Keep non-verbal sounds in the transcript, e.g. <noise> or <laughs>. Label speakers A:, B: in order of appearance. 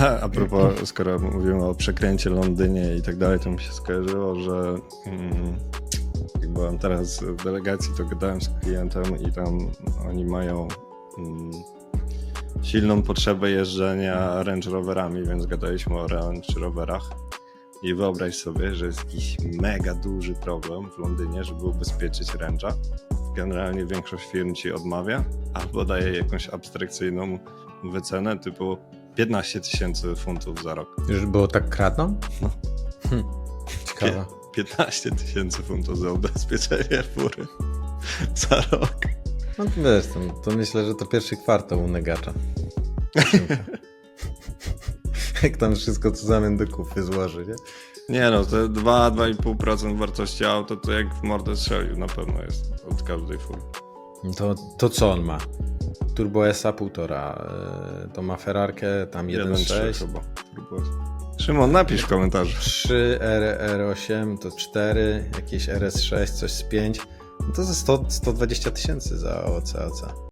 A: <laughs> A, propos, skoro mówimy o przekręcie Londynie i tak dalej, to mi się skojarzyło, że mm, jak byłem teraz w delegacji, to gadałem z klientem i tam oni mają mm, silną potrzebę jeżdżenia Range Roverami, więc gadaliśmy o Range Roverach. I wyobraź sobie, że jest jakiś mega duży problem w Londynie, żeby ubezpieczyć Range'a. Generalnie większość firm ci odmawia albo daje jakąś abstrakcyjną wycenę typu 15 tysięcy funtów za rok.
B: Już było tak kradną?
A: No.
B: Hm. Ciekawe.
A: 15 tysięcy funtów za ubezpieczenie fury <laughs> za rok.
B: No to wiesz, to, to myślę, że to pierwszy kwartał u negacza. <laughs> Jak tam wszystko co zamian do kupy złoży, nie?
A: Nie no, te 2-2,5% wartości auto to jak w mordę strzelił na pewno jest od każdej fury.
B: To, to co on ma? Turbo SA 1,5, yy, to ma Ferrarkę, tam
A: 1,3
B: 1.6,
A: chyba. Szymon, napisz w komentarzu.
B: 3 RR8 to 4, jakieś RS6, coś z 5. No to za 100, 120 tysięcy za OC, OC.